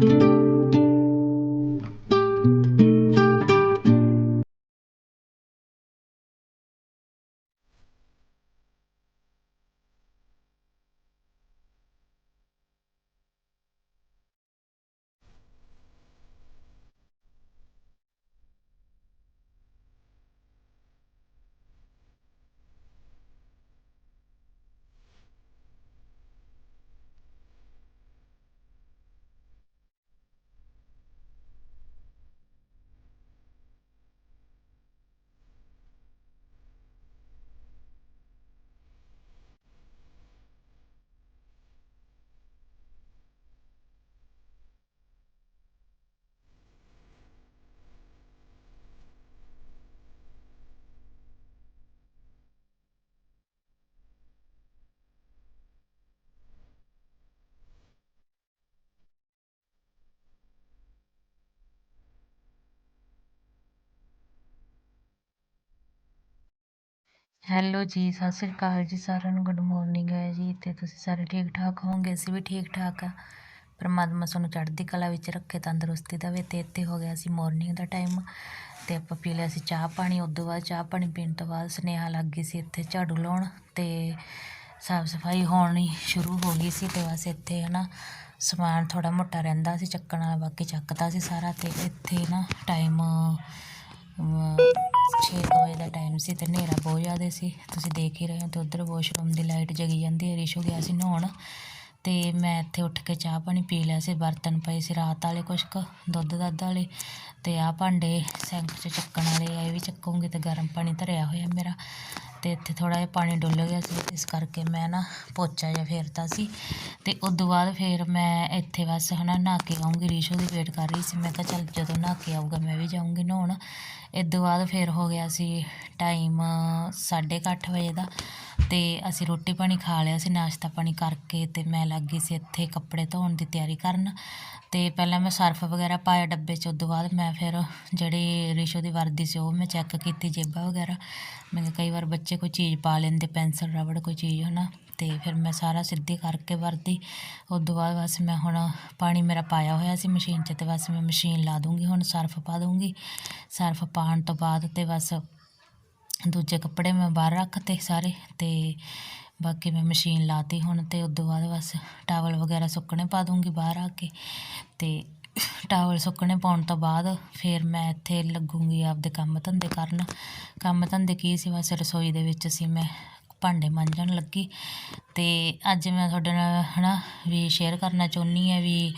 Thank you. Hello ਜੀ, ਸਤਿ ਸ੍ਰੀ ਅਕਾਲ ਜੀ, ਸਾਰਿਆਂ ਨੂੰ ਗੁੱਡ ਮਾਰਨਿੰਗ ਹੈ ਜੀ। ਤੇ ਤੁਸੀਂ ਸਾਰੇ ਠੀਕ ਠਾਕ ਹੋਵੋਗੇ? ਅਸੀਂ ਵੀ ਠੀਕ ਠਾਕ ਆ। ਪਰਮਾਤਮਾ ਸਾਨੂੰ ਚੜ੍ਹਦੀ ਕਲਾ ਵਿੱਚ ਰੱਖੇ, ਤੰਦਰੁਸਤੀ ਦੇਵੇ ਤੇ ਇੱਥੇ ਹੋ ਗਿਆ ਸੀ ਮਾਰਨਿੰਗ ਦਾ ਟਾਈਮ ਤੇ ਆਪਾਂ ਪੀ ਲਿਆ ਸੀ ਚਾਹ ਪਾਣੀ, ਉਦੋਂ ਬਾਅਦ ਚਾਹ ਪਾਣੀ ਪੀਣ ਤੋਂ ਬਾਅਦ ਸੁਨੇਹਾ ਲੱਗ ਗਈ ਸੀ ਇੱਥੇ ਝਾੜੂ ਲਾਉਣ ਤੇ ਸਾਫ਼ ਸਫ਼ਾਈ ਹੋਣੀ ਸ਼ੁਰੂ ਹੋ ਗਈ ਸੀ ਤੇ ਬਸ ਇੱਥੇ ਹਨਾ ਸਮਾਨ ਥੋੜਾ ਮੋਟਾ ਰਹਿੰਦਾ ਸੀ, ਚੱਕਣ ਵਾਲਾ ਬਾਕੀ ਚੱਕਦਾ ਸੀ ਸਾਰਾ ਤੇ ਇੱਥੇ ਨਾ ਟਾਈਮ ਛੇ ਕੁ ਵਜੇ ਦਾ ਟਾਈਮ ਸੀ ਅਤੇ ਹਨੇਰਾ ਬਹੁਤ ਜ਼ਿਆਦਾ ਸੀ। ਤੁਸੀਂ ਦੇਖ ਹੀ ਰਹੇ ਹੋ ਤੇ ਉਧਰ ਵਾਸ਼ਰੂਮ ਦੀ ਲਾਈਟ ਜਗੀ ਜਾਂਦੀ ਹੈ ਰਿਸ਼ੂ ਗਿਆ ਸੀ ਨਹਾਉਣ। ਅਤੇ ਮੈਂ ਇੱਥੇ ਉੱਠ ਕੇ ਚਾਹ ਪਾਣੀ ਪੀ ਲਿਆ ਸੀ, ਬਰਤਨ ਪਏ ਸੀ, ਰਾਤ ਵਾਲੇ ਕੁਛ ਕੁ, ਦੁੱਧ ਦੱਧ ਵਾਲੇ ਅਤੇ ਆਹ ਭਾਂਡੇ ਸਿੰਕ 'ਚ ਚੱਕਣ ਵਾਲੇ ਆ, ਇਹ ਵੀ ਚੱਕੂੰਗੀ ਅਤੇ ਗਰਮ ਪਾਣੀ ਧਰਿਆ ਹੋਇਆ ਮੇਰਾ। ਅਤੇ ਇੱਥੇ ਥੋੜ੍ਹਾ ਜਿਹਾ ਪਾਣੀ ਡੁੱਲ ਗਿਆ ਸੀ, ਇਸ ਕਰਕੇ ਮੈਂ ਨਾ ਪੋਚਾ ਜਿਹਾ ਫੇਰਤਾ ਸੀ। ਅਤੇ ਉਸ ਤੋਂ ਬਾਅਦ ਫਿਰ ਮੈਂ ਇੱਥੇ ਬਸ ਹੈ ਨਾ ਨਹਾ ਕੇ ਆਊਂਗੀ, ਰੀਸ਼ੋ ਦੀ ਵੇਟ ਕਰ ਰਹੀ ਸੀ। ਮੈਂ ਕਿਹਾ ਚੱਲ ਜਦੋਂ ਨਹਾ ਕੇ ਆਊਗਾ ਮੈਂ ਵੀ ਜਾਊਂਗੀ ਨਹਾਉਣ। ਇਸ ਤੋਂ ਬਾਅਦ ਫਿਰ ਹੋ ਗਿਆ ਸੀ ਟਾਈਮ 8:30 ਵਜੇ ਦਾ ਅਤੇ ਅਸੀਂ ਰੋਟੀ ਪਾਣੀ ਖਾ ਲਿਆ ਸੀ, ਨਾਸ਼ਤਾ ਪਾਣੀ ਕਰਕੇ ਅਤੇ ਮੈਂ ਲੱਗ ਗਈ ਸੀ ਇੱਥੇ ਕੱਪੜੇ ਧੋਣ ਦੀ ਤਿਆਰੀ ਕਰਨ। ਅਤੇ ਪਹਿਲਾਂ ਮੈਂ ਸਰਫ ਵਗੈਰਾ ਪਾਇਆ ਡੱਬੇ 'ਚ, ਉਸ ਤੋਂ ਬਾਅਦ ਮੈਂ ਫਿਰ ਜਿਹੜੀ ਰਿਸ਼ੋ ਦੀ ਵਰਦੀ ਸੀ ਉਹ ਮੈਂ ਚੈੱਕ ਕੀਤੀ, ਜੇਬਾਂ ਵਗੈਰਾ। ਮੈਂ ਕਿਹਾ ਕਈ ਵਾਰ ਬੱਚੇ ਕੋਈ ਚੀਜ਼ ਪਾ ਲੈਂਦੇ, ਪੈਨਸਲ, ਰਬੜ ਕੋਈ ਚੀਜ਼ ਹੈ ਨਾ ਅਤੇ ਫਿਰ ਮੈਂ ਸਾਰਾ ਸਿੱਧੀ ਕਰਕੇ ਵਰਦੀ ਉਸ ਤੋਂ ਬਾਅਦ ਬਸ ਮੈਂ ਹੁਣ ਪਾਣੀ ਮੇਰਾ ਪਾਇਆ ਹੋਇਆ ਸੀ ਮਸ਼ੀਨ 'ਚ ਤੇ ਬਸ ਮੈਂ ਮਸ਼ੀਨ ਲਾ ਦੂੰਗੀ, ਹੁਣ ਸਰਫ ਪਾ ਦੂੰਗੀ। ਸਰਫ ਪਾਉਣ ਤੋਂ ਬਾਅਦ ਤੇ ਬਸ ਦੂਜੇ ਕੱਪੜੇ ਮੈਂ ਬਾਹਰ ਰੱਖਤੇ ਸਾਰੇ ਅਤੇ ਬਾਕੀ ਮੈਂ ਮਸ਼ੀਨ ਲਾਤੀ ਹੁਣ ਅਤੇ ਉਸ ਤੋਂ ਬਾਅਦ ਬਸ ਟਾਵਲ ਵਗੈਰਾ ਸੁੱਕਣੇ ਪਾ ਦੂੰਗੀ ਬਾਹਰ ਆ ਕੇ। ਅਤੇ ਟਾਵਲ ਸੁੱਕਣੇ ਪਾਉਣ ਤੋਂ ਬਾਅਦ ਫਿਰ ਮੈਂ ਇੱਥੇ ਲੱਗੂੰਗੀ ਆਪਦੇ ਕੰਮ ਧੰਦੇ ਕਰਨ। ਕੰਮ ਧੰਦੇ ਕੀ ਸੀ? ਬਸ ਰਸੋਈ ਦੇ ਵਿੱਚ ਸੀ ਮੈਂ। ਭਾਂਡੇ ਮਾਂਜਣ ਲੱਗੀ ਅਤੇ ਅੱਜ ਮੈਂ ਤੁਹਾਡੇ ਨਾਲ ਹੈ ਨਾ ਵੀ ਸ਼ੇਅਰ ਕਰਨਾ ਚਾਹੁੰਦੀ ਹਾਂ ਵੀ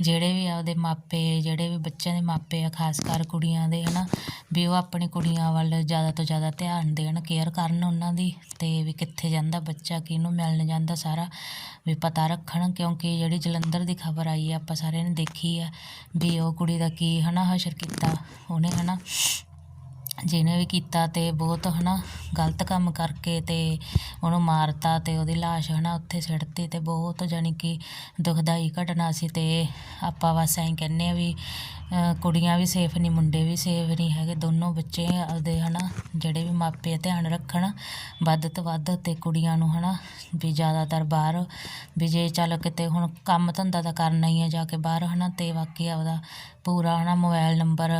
ਜਿਹੜੇ ਵੀ ਆਪਦੇ ਮਾਪੇ, ਜਿਹੜੇ ਵੀ ਬੱਚਿਆਂ ਦੇ ਮਾਪੇ ਆ, ਖਾਸ ਕਰ ਕੁੜੀਆਂ ਦੇ ਹੈ ਨਾ ਵੀ ਉਹ ਆਪਣੀ ਕੁੜੀਆਂ ਵੱਲ ਜ਼ਿਆਦਾ ਤੋਂ ਜ਼ਿਆਦਾ ਧਿਆਨ ਦੇਣ ਕੇਅਰ ਕਰਨ ਉਹਨਾਂ ਦੀ ਅਤੇ ਵੀ ਕਿੱਥੇ ਜਾਂਦਾ ਬੱਚਾ, ਕਿਹਨੂੰ ਮਿਲਣ ਜਾਂਦਾ ਸਾਰਾ ਵੀ ਪਤਾ ਰੱਖਣ ਕਿਉਂਕਿ ਜਿਹੜੀ ਜਲੰਧਰ ਦੀ ਖਬਰ ਆਈ ਆ, ਆਪਾਂ ਸਾਰਿਆਂ ਨੇ ਦੇਖੀ ਆ ਵੀ ਉਹ ਕੁੜੀ ਦਾ ਕੀ ਹੈ ਨਾ ਹਸ਼ਰ ਕੀਤਾ ਉਹਨੇ ਹੈ ਨਾ ਜਿਹਨੇ ਵੀ ਕੀਤਾ ਅਤੇ ਬਹੁਤ ਹੈ ਨਾ ਗਲਤ ਕੰਮ ਕਰਕੇ ਅਤੇ ਉਹਨੂੰ ਮਾਰਤਾ ਅਤੇ ਉਹਦੀ ਲਾਸ਼ ਹੈ ਨਾ ਉੱਥੇ ਸਿੱਟਤੀ ਅਤੇ ਬਹੁਤ ਜਾਣੀ ਕਿ ਦੁਖਦਾਈ ਘਟਨਾ ਸੀ ਅਤੇ ਆਪਾਂ ਬਸ ਐਂ ਕਹਿੰਦੇ ਹਾਂ ਵੀ ਕੁੜੀਆਂ ਵੀ ਸੇਫ ਨਹੀਂ ਮੁੰਡੇ ਵੀ ਸੇਫ ਨਹੀਂ ਹੈਗੇ, ਦੋਨੋਂ ਬੱਚੇ ਆਪਦੇ ਹੈ ਨਾ ਜਿਹੜੇ ਵੀ ਮਾਪੇ ਧਿਆਨ ਰੱਖਣ ਵੱਧ ਤੋਂ ਵੱਧ ਅਤੇ ਕੁੜੀਆਂ ਨੂੰ ਹੈ ਨਾ ਵੀ ਜ਼ਿਆਦਾਤਰ ਬਾਹਰ, ਵੀ ਜੇ ਚੱਲ ਕਿਤੇ ਹੁਣ ਕੰਮ ਧੰਦਾ ਤਾਂ ਕਰਨਾ ਹੀ ਹੈ ਜਾ ਕੇ ਬਾਹਰ ਹੈ ਨਾ ਅਤੇ ਬਾਕੀ ਆਪਦਾ ਪੂਰਾ ਹੈ ਨਾ ਮੋਬਾਇਲ ਨੰਬਰ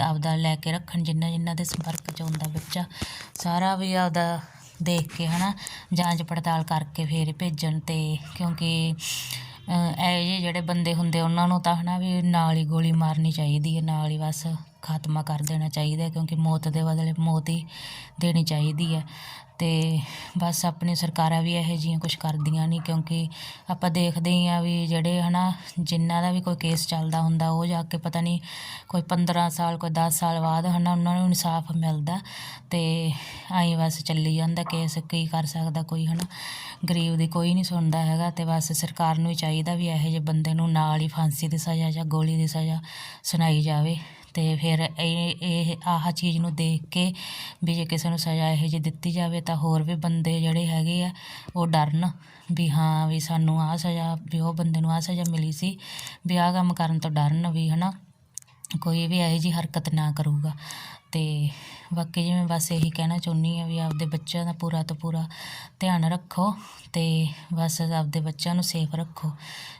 ਆਪਦਾ ਲੈ ਕੇ ਰੱਖਣ ਜਿਨ੍ਹਾਂ ਜਿੰਨਾ ਦੇ ਸੰਪਰਕ 'ਚ ਆਉਂਦਾ ਬੱਚਾ, ਸਾਰਾ ਵੀ ਆਪਦਾ ਦੇਖ ਕੇ ਹੈ ਨਾ ਜਾਂਚ ਪੜਤਾਲ ਕਰਕੇ ਫਿਰ ਭੇਜਣ ਅਤੇ ਕਿਉਂਕਿ ਇਹ ਜਿਹੇ ਜਿਹੜੇ ਬੰਦੇ ਹੁੰਦੇ ਉਹਨਾਂ ਨੂੰ ਤਾਂ ਹੈ ਨਾ ਵੀ ਨਾਲ ਹੀ ਗੋਲੀ ਮਾਰਨੀ ਚਾਹੀਦੀ ਹੈ, ਨਾਲ ਹੀ ਬਸ। ਖਾਤਮਾ ਕਰ ਦੇਣਾ ਚਾਹੀਦਾ ਕਿਉਂਕਿ ਮੌਤ ਦੇ ਬਦਲੇ ਮੌਤ ਹੀ ਦੇਣੀ ਚਾਹੀਦੀ ਹੈ। ਅਤੇ ਬਸ ਆਪਣੀ ਸਰਕਾਰਾਂ ਵੀ ਇਹੋ ਜਿਹੀਆਂ ਕੁਛ ਕਰਦੀਆਂ ਨਹੀਂ, ਕਿਉਂਕਿ ਆਪਾਂ ਦੇਖਦੇ ਹੀ ਹਾਂ ਵੀ ਜਿਹੜੇ ਹੈ ਨਾ ਜਿਨ੍ਹਾਂ ਦਾ ਵੀ ਕੋਈ ਕੇਸ ਚੱਲਦਾ ਹੁੰਦਾ, ਉਹ ਜਾ ਕੇ ਪਤਾ ਨਹੀਂ ਕੋਈ 15 ਸਾਲ, ਕੋਈ ਦਸ ਸਾਲ ਬਾਅਦ ਹੈ ਨਾ ਉਹਨਾਂ ਨੂੰ ਇਨਸਾਫ ਮਿਲਦਾ। ਅਤੇ ਆਈ ਬਸ ਚੱਲੀ ਜਾਂਦਾ ਕੇਸ ਕੀ ਕਰ ਸਕਦਾ ਕੋਈ ਹੈ ਨਾ ਗਰੀਬ ਦੀ ਕੋਈ ਨਹੀਂ ਸੁਣਦਾ ਹੈਗਾ ਅਤੇ ਬਸ ਸਰਕਾਰ ਨੂੰ ਹੀ ਚਾਹੀਦਾ ਵੀ ਇਹੋ ਜਿਹੇ ਬੰਦੇ ਨੂੰ ਨਾਲ ਹੀ ਫਾਂਸੀ ਦੀ ਸਜ਼ਾ ਜਾਂ ਗੋਲੀ ਦੀ ਸਜ਼ਾ ਸੁਣਾਈ ਜਾਵੇ। ਅਤੇ ਫਿਰ ਇਹ ਇਹ ਆਹ ਚੀਜ਼ ਨੂੰ ਦੇਖ ਕੇ ਵੀ ਜੇ ਕਿਸੇ ਨੂੰ ਸਜ਼ਾ ਇਹੋ ਜਿਹੀ ਦਿੱਤੀ ਜਾਵੇ ਤਾਂ ਹੋਰ ਵੀ ਬੰਦੇ ਜਿਹੜੇ ਹੈਗੇ ਆ, ਉਹ ਡਰਨ ਵੀ ਹਾਂ ਵੀ ਸਾਨੂੰ ਆਹ ਸਜ਼ਾ, ਵੀ ਉਹ ਬੰਦੇ ਨੂੰ ਆਹ ਸਜ਼ਾ ਮਿਲੀ ਸੀ, ਵੀ ਆਹ ਕੰਮ ਕਰਨ ਤੋਂ ਡਰਨ ਵੀ ਹੈ ਨਾ ਕੋਈ ਵੀ ਇਹੋ ਜਿਹੀ ਹਰਕਤ ਨਾ ਕਰੂਗਾ। ਅਤੇ ਬਾਕੀ ਜਿਵੇਂ ਬਸ ਇਹੀ ਕਹਿਣਾ ਚਾਹੁੰਦੀ ਹਾਂ ਵੀ ਆਪਦੇ ਬੱਚਿਆਂ ਦਾ ਪੂਰਾ ਤੋਂ ਪੂਰਾ ਧਿਆਨ ਰੱਖੋ ਅਤੇ ਬਸ ਆਪਦੇ ਬੱਚਿਆਂ ਨੂੰ ਸੇਫ ਰੱਖੋ,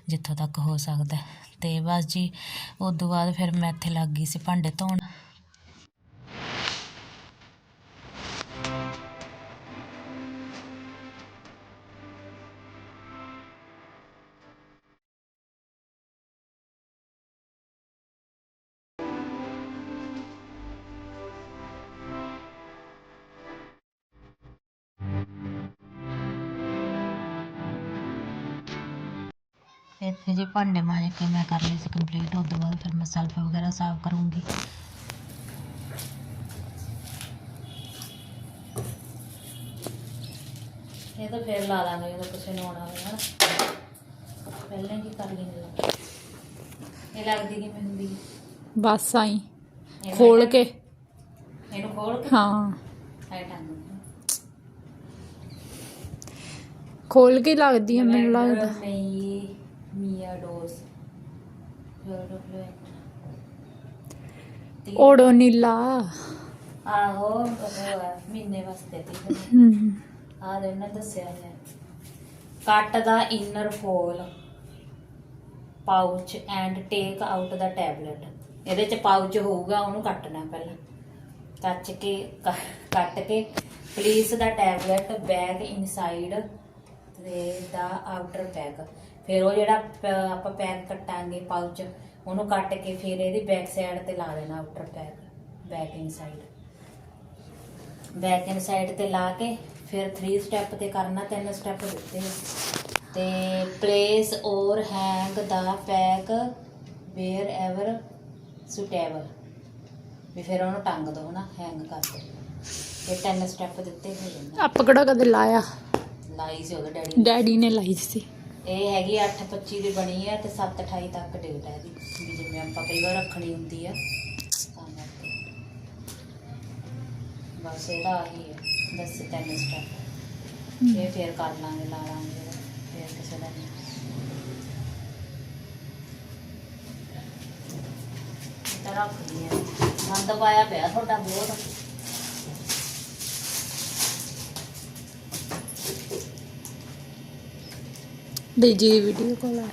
ਜਿੱਥੋਂ ਤੱਕ ਹੋ ਸਕਦਾ। ਅਤੇ ਬਸ ਜੀ, ਉਦੋਂ ਬਾਅਦ ਫਿਰ ਮੈਂ ਇੱਥੇ ਲੱਗ ਗਈ ਸੀ ਭਾਂਡੇ ਧੋਣ। ਇੱਥੇ ਜੀ ਭਾਂਡੇ ਮਾਂਜ ਕੇ ਮੈਂ ਕਰ ਲਈ ਸੀ ਕੰਪਲੀਟ ਉਸ ਤੋਂ ਬਾਅਦ ਫਿਰ ਮੈਂ ਸੈਲਫ ਵਗੈਰਾ ਸਾਫ਼ ਕਰੂੰਗੀ। ਇਹ ਤਾਂ ਫਿਰ ਲਾ ਲਾਂਗੇ ਜਦੋਂ ਕਿਸੇ ਨੂੰ ਆਉਣਾ ਹੋਵੇ ਹਨਾ ਪਹਿਲਾਂ ਕੀ ਕਰ ਲੈਂਦੇ ਇਹ ਲੱਗਦੀ ਕਿ ਮਹਿੰਦੀ ਬਸ ਆਈ। ਖੋਲ ਕੇ। ਇਹਨੂੰ ਖੋਲ ਕੇ? ਹਾਂ। ਖੋਲ ਕੇ ਲੱਗਦੀ ਹੈ ਮੈਨੂੰ ਲੱਗਦਾ। ਨਹੀਂ। ਮੀਆ ਡੋਸ ਓੜੋ ਨੀਲਾ ਆਹੋ ਉਹ ਹੈ, ਮਹੀਨੇ ਵਾਸਤੇ ਤੀ ਹਮ, ਆ ਦੇ ਉਹਨੇ ਦੱਸਿਆ ਹੈ cut the inner foil pouch and take out the tablet ਇਹਦੇ ਚ ਪਾਊਚ ਹੋਊਗਾ ਉਹਨੂੰ ਕੱਟਣਾ ਪਹਿਲਾਂ। ਕੱਚ ਕੇ ਕ- cut K place the tablet bag inside ਤੇ ਦਾ ਆਊਟਰ ਪੈਕ ਫਿਰ ਉਹ ਜਿਹੜਾ ਪ- ਆਪਾਂ ਪੈਕ ਕੱਟਾਂਗੇ ਪਾਊਚ ਉਹਨੂੰ ਕੱਟ ਕੇ ਫਿਰ ਇਹਦੀ ਬੈਕ ਸਾਈਡ ਤੇ ਲਾ ਦੇਣਾ outer pack back inside back inside ਤੇ ਲਾ ਕੇ ਫਿਰ 3 ਸਟੈਪ ਤੇ ਕਰਨਾ ਤਿੰਨ ਸਟੈਪ ਦਿੱਤੇ। ਆ। ਤੇ place or hang the pack wherever suitable ਵੀ ਫਿਰ ਉਹਨੂੰ ਟੰਗ ਦੋ ਨਾ ਹੈਂਗ ਕਰ ਦੋ। ਇਹ ਤਿੰਨ ਸਟੈਪ ਦਿੱਤੇ ਹੋ ਜਾਂਦਾ ਆਪਾਂ ਕਿਹੜਾ ਕਦੇ ਲਾਇਆ? ਲਾਈ ਸੀ ਉਹਦੇ ਡੈਡੀ ਨੇ। ਡੈਡੀ ਨੇ ਲਾਈ ਸੀ। ਇਹ ਹੈਗੀ 8:25 ਦੀ ਬਣੀ ਹੈ ਤੇ 7:28 ਤੱਕ ਡੇਟ ਹੈ ਇਹਦੀ ਵੀ ਜਿਵੇਂ ਆਪਾਂ ਕਈ ਵਾਰ ਰੱਖਣੀ ਹੁੰਦੀ ਆ। ਤਾਂ ਕਰਕੇ। ਬਸ ਇਹਦਾ ਆਹੀ ਹੈ ਦਸ ਤਿੰਨ ਸਟੈਪ ਇਹ ਫੇਰ ਕਰ ਲਾਂਗੇ ਲਾ ਲਾਂਗੇ ਫੇਰ ਕਿਸੇ ਦਾ ਨਹੀਂ। ਤਾਂ ਰੱਖ ਦਿਆ ਗੰਦ ਪਾਇਆ ਪਿਆ ਤੁਹਾਡਾ ਬਹੁਤ। ਡੈਡੀ ਦੀ ਵੀਡੀਓ ਕਾਲ ਆ।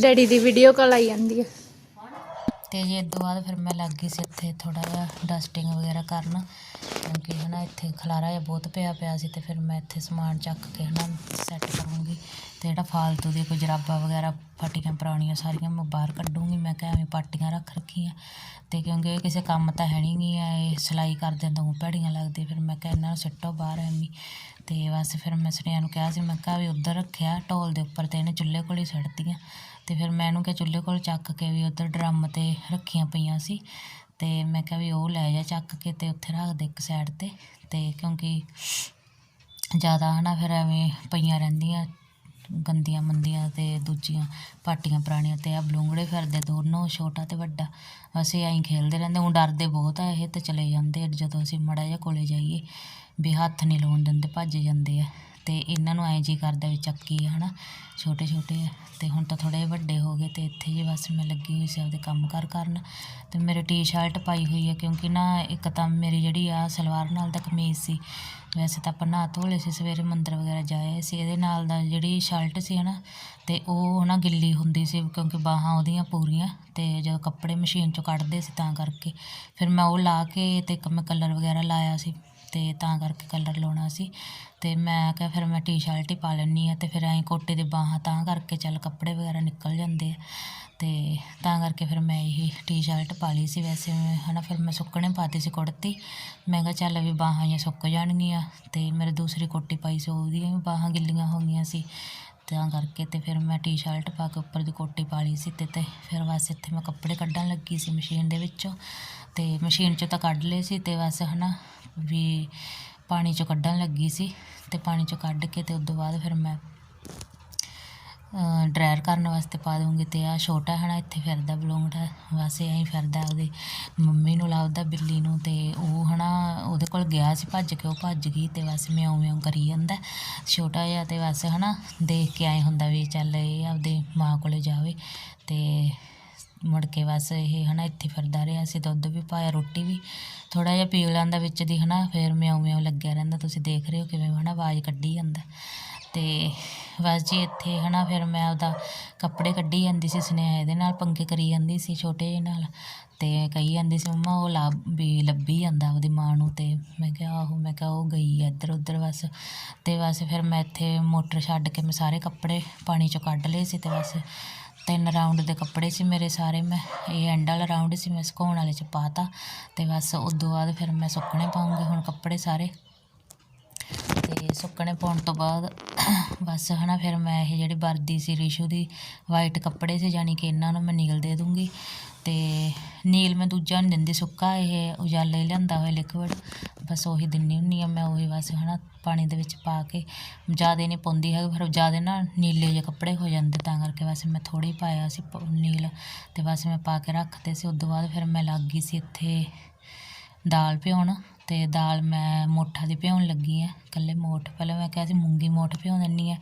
ਡੈਡੀ ਦੀ ਵੀਡੀਓ ਕਾਲ ਆਈ ਜਾਂਦੀ ਹੈ ਅਤੇ ਜੇ ਇਸ ਤੋਂ ਬਾਅਦ ਫਿਰ ਮੈਂ ਲੱਗ ਗਈ ਸੀ ਇੱਥੇ ਥੋੜ੍ਹਾ ਜਿਹਾ ਡਸਟਿੰਗ ਵਗੈਰਾ ਕਰਨ, ਕਿਉਂਕਿ ਹੈ ਨਾ ਇੱਥੇ ਖਲਾਰਾ ਜਿਹਾ ਬਹੁਤ ਪਿਆ ਪਿਆ ਸੀ ਅਤੇ ਫਿਰ ਮੈਂ ਇੱਥੇ ਸਮਾਨ ਚੱਕ ਕੇ ਹੈ ਨਾ ਸੈੱਟ ਕਰੂੰਗੀ ਅਤੇ ਜਿਹੜਾ ਫਾਲਤੂ ਦੀਆਂ ਕੋਈ ਜਰਾਬਾਂ ਵਗੈਰਾ, ਫਟੀਆਂ ਪੁਰਾਣੀਆਂ ਸਾਰੀਆਂ ਮੈਂ ਬਾਹਰ ਕੱਢੂੰਗੀ, ਮੈਂ ਕਿਹਾ ਐਵੇਂ ਪਾਟੀਆਂ ਰੱਖ ਰੱਖੀਆਂ ਅਤੇ ਕਿਉਂਕਿ ਇਹ ਕਿਸੇ ਕੰਮ ਤਾਂ ਹੈ ਨਹੀਂ ਗੀਆਂ ਇਹ ਸਿਲਾਈ ਕਰਦੇ ਤਾਂ ਭੈੜੀਆਂ ਲੱਗਦੀ, ਫਿਰ ਮੈਂ ਕਿਹਾ ਇਹਨਾਂ ਨੂੰ ਸਿੱਟੋ ਬਾਹਰ ਐਵੇਂ ਅਤੇ ਬਸ ਫਿਰ ਮੈਂ ਸੁਨੇਹਾ ਨੂੰ ਕਿਹਾ ਸੀ, ਮੈਂ ਕਿਹਾ ਵੀ ਉੱਧਰ ਰੱਖਿਆ, ਢੋਲ ਦੇ ਉੱਪਰ ਤੇ ਇਹਨੇ ਚੁੱਲ੍ਹੇ ਕੋਲ ਹੀ ਸਿੱਟਤੀਆਂ ਅਤੇ ਫਿਰ ਮੈਂ ਇਹਨੂੰ ਕਿਹਾ ਚੁੱਲ੍ਹੇ ਕੋਲ ਚੱਕ ਕੇ ਵੀ ਉੱਧਰ ਡਰਮ ਤੇ ਰੱਖੀਆਂ ਪਈਆਂ ਸੀ। ਅਤੇ ਮੈਂ ਕਿਹਾ ਵੀ ਉਹ ਲੈ ਜਾ ਚੱਕ ਕੇ ਅਤੇ ਉੱਥੇ ਰੱਖ ਦੇ ਇੱਕ ਸਾਈਡ ਤੇ। ਅਤੇ ਕਿਉਂਕਿ ਜ਼ਿਆਦਾ ਹੈ ਨਾ ਫਿਰ ਐਵੇਂ ਪਈਆਂ ਰਹਿੰਦੀਆਂ, ਗੰਦੀਆਂ ਮੰਦੀਆਂ ਅਤੇ ਦੂਜੀਆਂ ਪਾਟੀਆਂ ਪੁਰਾਣੀਆਂ ਅਤੇ ਆ ਬਲੂੰਗੜੇ ਫਿਰਦੇ ਦੋਨੋਂ ਛੋਟਾ ਅਤੇ ਵੱਡਾ। ਅਸੀਂ ਐਂ ਖੇਲਦੇ ਰਹਿੰਦੇ, ਹੁਣ ਡਰਦੇ ਬਹੁਤ ਆ ਇਹ ਤੇ ਚਲੇ ਜਾਂਦੇ ਜਦੋਂ ਅਸੀਂ ਮਾੜਾ ਜਿਹਾ ਕੋਲੇ ਜਾਈਏ ਵੀ ਹੱਥ ਨਹੀਂ ਲਾਉਣ ਦਿੰਦੇ, ਭੱਜ ਜਾਂਦੇ ਆ। ਅਤੇ ਇਹਨਾਂ ਨੂੰ ਐਂ ਜੀ ਕਰਦਾ ਵੀ ਚੱਕੀ ਹੈ ਨਾ ਛੋਟੇ ਛੋਟੇ ਅਤੇ ਹੁਣ ਤਾਂ ਥੋੜ੍ਹੇ ਜਿਹੇ ਵੱਡੇ ਹੋ ਗਏ ਅਤੇ ਇੱਥੇ ਜੀ ਬਸ ਮੈਂ ਲੱਗੀ ਹੋਈ ਸੀ ਆਪਦੇ ਕੰਮ ਕਾਰ ਕਰਨ। ਅਤੇ ਮੇਰੇ ਟੀ-ਸ਼ਰਟ ਪਾਈ ਹੋਈ ਹੈ ਕਿਉਂਕਿ ਨਾ ਇੱਕ ਤਾਂ ਮੇਰੀ ਜਿਹੜੀ ਆ ਸਲਵਾਰ ਨਾਲ ਦਾ ਕਮੀਜ਼ ਸੀ, ਵੈਸੇ ਤਾਂ ਆਪਾਂ ਨਹਾ ਧੋ ਲਏ ਸੀ, ਸਵੇਰੇ ਮੰਦਰ ਵਗੈਰਾ ਜਾਏ ਸੀ। ਇਹਦੇ ਨਾਲ ਦਾ ਜਿਹੜੀ ਸ਼ਰਟ ਸੀ ਹੈ ਨਾ ਅਤੇ ਉਹ ਨਾ ਗਿੱਲੀ ਹੁੰਦੀ ਸੀ ਕਿਉਂਕਿ ਬਾਹਾਂ ਉਹਦੀਆਂ ਪੂਰੀਆਂ ਅਤੇ ਜਦੋਂ ਕੱਪੜੇ ਮਸ਼ੀਨ ਚੋਂ ਕੱਢਦੇ ਸੀ ਤਾਂ ਕਰਕੇ। ਫਿਰ ਮੈਂ ਉਹ ਲਾ ਕੇ ਅਤੇ ਇੱਕ ਮੈਂ ਕਲਰ ਵਗੈਰਾ ਲਾਇਆ ਸੀ। ਅਤੇ ਤਾਂ ਕਰਕੇ ਕਲਰ ਲਾਉਣਾ ਸੀ। ਅਤੇ ਮੈਂ ਕਿਹਾ ਫਿਰ ਮੈਂ ਟੀ-ਸ਼ਰਟ ਹੀ ਪਾ ਲੈਂਦੀ ਹਾਂ ਅਤੇ ਫਿਰ ਐਂ ਕੋਟੇ ਦੇ ਬਾਹਾਂ ਤਾਂ ਕਰਕੇ ਚੱਲ ਕੱਪੜੇ ਵਗੈਰਾ ਨਿਕਲ ਜਾਂਦੇ ਆ। ਅਤੇ ਤਾਂ ਕਰਕੇ ਫਿਰ ਮੈਂ ਇਹੀ ਟੀ-ਸ਼ਰਟ ਪਾ ਲਈ ਸੀ ਵੈਸੇ ਮੈਂ ਨਾ ਫਿਰ ਮੈਂ ਸੁੱਕਣੇ ਪਾਤੀ ਸੀ ਕੁੜਤੀ। ਮੈਂ ਕਿਹਾ ਚੱਲ ਵੀ ਬਾਹਾਂ ਜਿਹੀਆਂ ਸੁੱਕ ਜਾਣਗੀਆਂ ਅਤੇ ਮੇਰੇ ਦੂਸਰੀ ਕੋਟੀ ਪਾਈ ਸੀ, ਉਹਦੀਆਂ ਵੀ ਬਾਹਾਂ ਗਿੱਲੀਆਂ ਹੋ ਗਈਆਂ ਸੀ। ਤਾਂ ਕਰਕੇ ਤੇ ਫਿਰ ਮੈਂ ਟੀ-ਸ਼ਰਟ ਪਾ ਕੇ ਉੱਪਰ ਦੀ ਕੋਟੀ ਪਾ ਲਈ ਸੀ ਤੇ ਤੇ ਫਿਰ ਬਸ ਇੱਥੇ ਮੈਂ ਕੱਪੜੇ ਕੱਢਣ ਲੱਗੀ ਸੀ ਮਸ਼ੀਨ ਦੇ ਵਿੱਚੋਂ ਤੇ ਮਸ਼ੀਨ 'ਚੋਂ ਤਾਂ ਕੱਢ ਲਏ ਸੀ ਤੇ ਬਸ ਹਨਾ ਵੀ ਪਾਣੀ 'ਚੋਂ ਕੱਢਣ ਲੱਗੀ ਸੀ ਤੇ ਪਾਣੀ 'ਚੋਂ ਕੱਢ ਕੇ ਤੇ ਉਸ ਤੋਂ ਬਾਅਦ ਫਿਰ ਮੈਂ ਡਰਾਇਰ ਕਰਨ ਵਾਸਤੇ ਪਾ ਦੂੰਗੀ ਅਤੇ ਆਹ ਛੋਟਾ ਹੈ ਨਾ, ਇੱਥੇ ਫਿਰਦਾ ਬਲੂੰਗੜਾ ਬਸ ਐਂ ਹੀ ਫਿਰਦਾ ਉਹਦੀ। ਮੰਮੀ ਨੂੰ ਲੱਭਦਾ ਬਿੱਲੀ ਨੂੰ ਅਤੇ ਉਹ ਹੈ ਨਾ, ਉਹਦੇ ਕੋਲ ਗਿਆ ਸੀ ਭੱਜ ਕੇ, ਉਹ ਭੱਜ ਗਈ ਅਤੇ ਬਸ ਮਿਆਉਂ ਮਿਆਉਂ ਕਰੀ ਜਾਂਦਾ। ਛੋਟਾ ਜਿਹਾ ਅਤੇ ਬਸ ਹੈ ਨਾ, ਦੇਖ ਕੇ ਐਂ ਹੁੰਦਾ ਵੀ ਚੱਲ ਇਹ ਆਪਦੇ ਮਾਂ ਕੋਲ ਜਾਵੇ ਅਤੇ ਮੁੜ ਕੇ ਬਸ ਇਹ ਹਨਾ ਇੱਥੇ ਫਿਰਦਾ ਰਿਹਾ ਅਸੀਂ ਦੁੱਧ ਵੀ ਪਾਇਆ, ਰੋਟੀ ਵੀ। ਥੋੜਾ ਜਿਹਾ ਪੀ ਲੈਂਦਾ ਵਿੱਚ ਦੀ ਹਨਾ ਫਿਰ ਮਿਆਉ ਮਿਆਉ ਲੱਗਿਆ ਰਹਿੰਦਾ। ਤੁਸੀਂ ਦੇਖ ਰਹੇ ਹੋ ਕਿਵੇਂ ਹਨਾ ਆਵਾਜ਼ ਕੱਢੀ ਜਾਂਦਾ। ਅਤੇ ਬਸ ਜੀ ਇੱਥੇ ਹੈ ਨਾ ਫਿਰ ਮੈਂ ਉਹਦਾ ਕੱਪੜੇ ਕੱਢੀ ਜਾਂਦੀ ਸੀ, ਸੁਨੇਹਾ ਇਹਦੇ ਨਾਲ ਪੰਗੇ ਕਰੀ ਜਾਂਦੀ ਸੀ ਛੋਟੇ ਜਿਹੇ ਨਾਲ ਅਤੇ ਕਹੀ ਜਾਂਦੀ ਸੀ, ਮੰਮਾ, ਉਹ ਲੱਭ ਵੀ ਲੱਭੀ ਜਾਂਦਾ ਉਹਦੀ ਮਾਂ ਨੂੰ ਅਤੇ ਮੈਂ ਕਿਹਾ, ਆਹੋ, ਮੈਂ ਕਿਹਾ, ਉਹ ਗਈ ਆ ਇੱਧਰ ਉੱਧਰ ਬਸ। ਅਤੇ ਬਸ ਫਿਰ ਮੈਂ ਇੱਥੇ ਮੋਟਰ ਛੱਡ ਕੇ ਮੈਂ ਸਾਰੇ ਕੱਪੜੇ ਪਾਣੀ ਚੋਂ ਕੱਢ ਲਏ ਸੀ ਅਤੇ ਬਸ ਤਿੰਨ ਰਾਊਂਡ ਦੇ ਕੱਪੜੇ ਸੀ ਮੇਰੇ ਸਾਰੇ ਮੈਂ, ਇਹ ਐਂਡ ਵਾਲਾ ਰਾਊਂਡ ਸੀ ਮੈਂ ਸੁਕਾਉਣ ਵਾਲੇ ਚ ਪਾਤਾ ਅਤੇ ਬਸ ਉਦੋਂ ਬਾਅਦ ਫਿਰ ਮੈਂ ਸੁੱਕਣੇ ਪਾਉਂਗੀ ਹੁਣ ਕੱਪੜੇ ਸਾਰੇ। ਅਤੇ ਸੁੱਕਣੇ ਪਾਉਣ ਤੋਂ ਬਾਅਦ ਬਸ ਹੈ ਨਾ ਫਿਰ ਮੈਂ ਇਹ ਜਿਹੜੀ ਵਰਦੀ ਸੀ ਰਿਸ਼ੂ ਦੀ ਵਾਈਟ ਕੱਪੜੇ ਸੀ, ਜਾਣੀ ਕਿ ਇਹਨਾਂ ਨੂੰ ਮੈਂ ਨੀਲ ਦੇ ਦੂੰਗੀ। ਅਤੇ ਨੀਲ ਮੈਂ ਦੂਜਾ ਨਹੀਂ ਦਿੰਦੀ ਸੁੱਕਾ, ਇਹ ਉਜਾਲੇ ਲਿਆਂਦਾ ਹੋਇਆ ਲਿਕਵਿਡ ਬਸ ਉਹੀ ਦਿੰਦੀ ਹੁੰਦੀ ਆ ਮੈਂ, ਉਹੀ ਬਸ ਹੈ ਨਾ ਪਾਣੀ ਦੇ ਵਿੱਚ ਪਾ ਕੇ, ਜ਼ਿਆਦਾ ਨਹੀਂ ਪਾਉਂਦੀ ਹੈ ਫਿਰ ਜ਼ਿਆਦਾ ਨਾ ਨੀਲੇ ਜਿਹੇ ਕੱਪੜੇ ਹੋ ਜਾਂਦੇ, ਤਾਂ ਕਰਕੇ ਬਸ ਮੈਂ ਥੋੜ੍ਹੇ ਪਾਇਆ ਸੀ ਪ- ਨੀਲ ਅਤੇ ਬਸ ਮੈਂ ਪਾ ਕੇ ਰੱਖਤੇ ਸੀ ਉਸ ਤੋਂ ਬਾਅਦ ਫਿਰ ਮੈਂ ਲੱਗ ਗਈ ਸੀ ਇੱਥੇ ਦਾਲ ਭਿਉਣ ਅਤੇ ਦਾਲ ਮੈਂ ਮੋਠਾ ਦੀ ਭਿਉਣ ਲੱਗੀ ਹੈ ਇਕੱਲੇ ਮੋਠ ਪਹਿਲਾਂ ਮੈਂ ਕਿਹਾ ਸੀ ਮੂੰਗੀ ਮੋਠ ਭਿਉਂ ਦਿੰਦੀ ਹਾਂ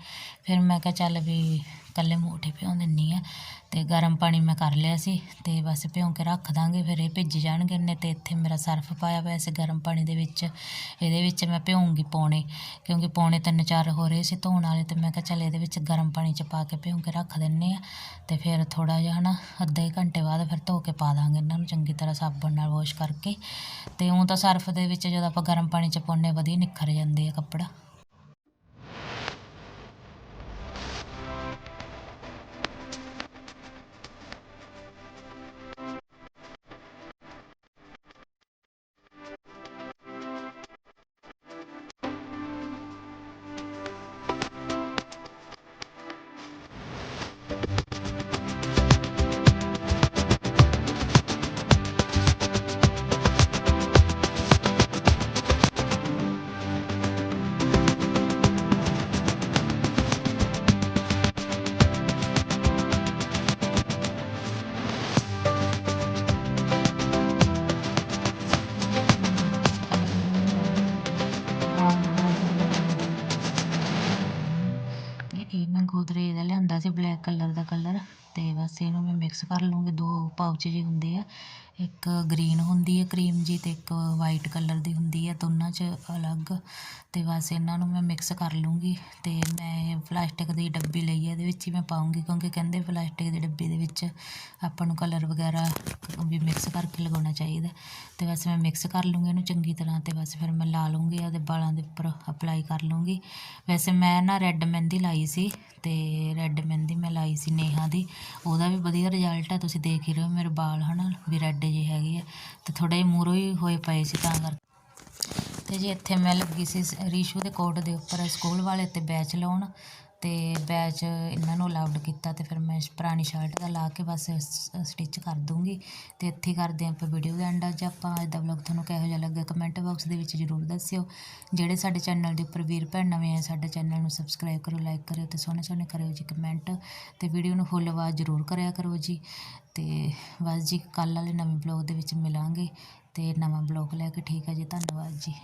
ਫਿਰ ਮੈਂ ਕਿਹਾ ਚੱਲ ਵੀ ਇਕੱਲੇ ਮੋਠ ਹੀ ਭਿਉਂ ਦਿੰਦੀ ਹਾਂ ਅਤੇ ਗਰਮ ਪਾਣੀ ਮੈਂ ਕਰ ਲਿਆ ਸੀ ਅਤੇ ਬਸ ਭਿਉਂ ਕੇ ਰੱਖ ਦਾਂਗੇ ਫਿਰ ਇਹ ਭਿੱਜ ਜਾਣਗੇ। ਨੇ ਅਤੇ ਇੱਥੇ ਮੇਰਾ ਸਰਫ ਪਾਇਆ ਹੋਇਆ ਸੀ ਗਰਮ ਪਾਣੀ ਦੇ ਵਿੱਚ। ਇਹਦੇ ਵਿੱਚ ਮੈਂ ਭਿਉਂਗੀ ਪੌਣੇ ਕਿਉਂਕਿ ਪੌਣੇ ਤਿੰਨ ਚਾਰ ਹੋ ਰਹੇ ਸੀ ਧੋਣ ਵਾਲੇ ਅਤੇ ਮੈਂ ਕਿਹਾ ਚੱਲ ਇਹਦੇ ਵਿੱਚ ਗਰਮ ਪਾਣੀ ਚ ਪਾ ਕੇ ਭਿਉਂ ਕੇ ਰੱਖ ਦਿੰਦੇ ਹਾਂ ਅਤੇ ਫਿਰ ਥੋੜ੍ਹਾ ਜਿਹਾ ਹੈ ਨਾ ਅੱਧੇ ਘੰਟੇ ਬਾਅਦ ਫਿਰ ਧੋ ਕੇ ਪਾ ਦਾਂਗੇ ਇਹਨਾਂ ਨੂੰ ਚੰਗੀ ਤਰ੍ਹਾਂ ਸਾਬਣ ਨਾਲ ਵਾਸ਼ ਕਰਕੇ। ਅਤੇ ਉਹ ਤਾਂ ਸਰਫ ਦੇ ਵਿੱਚ ਜਦੋਂ ਆਪਾਂ ਗਰਮ ਪਾਣੀ ਚ ਪਾਉਂਦੇ ਹਾਂ, ਵਧੀਆ ਨਿੱਖਰ ਜਾਂਦੇ ਆ ਕੱਪੜੇ। ਇਹ ਇਹਨੂੰ ਮੈਂ ਮਿਕਸ ਕਰ ਲੂੰਗੀ ਦੋ ਪਾਊਚ ਜਿਹੇ ਹੁੰਦੇ ਆ ਇੱਕ ਗ੍ਰੀਨ ਹੁੰਦੀ ਹੈ, ਕਰੀਮ ਜੀ ਅਤੇ ਇੱਕ ਵਾਈਟ ਕਲਰ ਦੀ ਹੁੰਦੀ ਹੈ, ਦੋਨਾਂ 'ਚ ਅਲੱਗ। ਅਤੇ ਬਸ ਇਹਨਾਂ ਨੂੰ ਮੈਂ ਮਿਕਸ ਕਰ ਲੂੰਗੀ ਅਤੇ ਮੈਂ ਪਲਾਸਟਿਕ ਦੀ ਡੱਬੀ ਲਈ ਹੈ, ਇਹਦੇ ਵਿੱਚ ਹੀ ਮੈਂ ਪਾਊਂਗੀ ਕਿਉਂਕਿ ਕਹਿੰਦੇ ਪਲਾਸਟਿਕ ਦੀ ਡੱਬੀ ਦੇ ਵਿੱਚ ਆਪਾਂ ਨੂੰ ਕਲਰ ਵਗੈਰਾ ਵੀ ਮਿਕਸ ਕਰਕੇ ਲਗਾਉਣਾ ਚਾਹੀਦਾ। ਅਤੇ ਬਸ ਮੈਂ ਮਿਕਸ ਕਰ ਲੂੰਗੀ ਇਹਨੂੰ ਚੰਗੀ ਤਰ੍ਹਾਂ ਅਤੇ ਬਸ ਫਿਰ ਮੈਂ ਲਾ ਲੂੰਗੀ ਇਹਦੇ ਬਾਲਾਂ ਦੇ ਉੱਪਰ ਅਪਲਾਈ ਕਰ ਲੂੰਗੀ। ਵੈਸੇ ਮੈਂ ਨਾ ਰੈੱਡ ਮਹਿੰਦੀ ਲਾਈ ਸੀ ਅਤੇ ਰੈੱਡ ਮਹਿੰਦੀ ਮੈਂ ਲਾਈ ਸੀ ਨੇਹਾ ਦੀ। ਉਹਦਾ ਵੀ ਵਧੀਆ ਰਿਜ਼ਲਟ ਹੈ, ਤੁਸੀਂ ਦੇਖ ਹੀ ਰਹੇ ਹੋ ਮੇਰੇ ਵਾਲ ਹਨਾ, ਵੀ ਰੈੱਡ ਜਿਹੇ ਹੈਗੇ ਆ ਤੇ ਥੋੜੇ ਮੂਰੋਂ ਹੀ ਹੋਏ ਪਏ ਸੀ ਤਾਂ ਕਰਕੇ। ਤੇ ਜੀ ਇੱਥੇ ਮੈਂ ਲੱਗੀ ਸੀ ਸ- ਰੀਸ਼ੂ ਦੇ ਕੋਟ ਦੇ ਉੱਪਰ, ਸਕੂਲ ਵਾਲੇ ਤੇ ਬੈਚ ਲਾਉਣ। ਅਤੇ ਬੈਚ ਇਹਨਾਂ ਨੂੰ ਅਲਾਊਡ ਕੀਤਾ ਅਤੇ ਫਿਰ ਮੈਂ ਪੁਰਾਣੀ ਸ਼ਰਟ ਦਾ ਲਾ ਕੇ ਬਸ ਸਟਿਚ ਕਰ ਦੂੰਗੀ ਅਤੇ ਇੱਥੇ ਹੀ ਕਰਦੇ ਹਾਂ ਆਪਾਂ ਵੀਡੀਓ ਦਾ ਐਂਡ ਅੱਜ ਆਪਾਂ ਅੱਜ ਦਾ ਵਲੌਗ ਤੁਹਾਨੂੰ ਕਿਹੋ ਜਿਹਾ ਲੱਗਾ ਕਮੈਂਟ ਬਾਕਸ ਦੇ ਵਿੱਚ ਜ਼ਰੂਰ ਦੱਸਿਓ। ਜਿਹੜੇ ਸਾਡੇ ਚੈਨਲ ਦੇ ਉੱਪਰ ਵੀਰ ਭੈਣ ਨਵੇਂ ਆ, ਸਾਡੇ ਚੈਨਲ ਨੂੰ ਸਬਸਕ੍ਰਾਈਬ ਕਰੋ ਲਾਈਕ ਕਰਿਓ ਅਤੇ ਸੋਹਣੇ ਸੋਹਣੇ ਕਰਿਓ ਜੀ ਕਮੈਂਟ ਅਤੇ ਵੀਡੀਓ ਨੂੰ ਫੁੱਲ ਆਵਾਜ਼ ਜ਼ਰੂਰ ਕਰਿਆ ਕਰੋ ਜੀ। ਅਤੇ ਬਸ ਜੀ, ਕੱਲ੍ਹ ਵਾਲੇ ਨਵੇਂ ਬਲੌਗ ਦੇ ਵਿੱਚ ਮਿਲਾਂਗੇ ਅਤੇ ਨਵਾਂ ਬਲੌਗ ਲੈ ਕੇ ਠੀਕ ਹੈ ਜੀ। ਧੰਨਵਾਦ ਜੀ।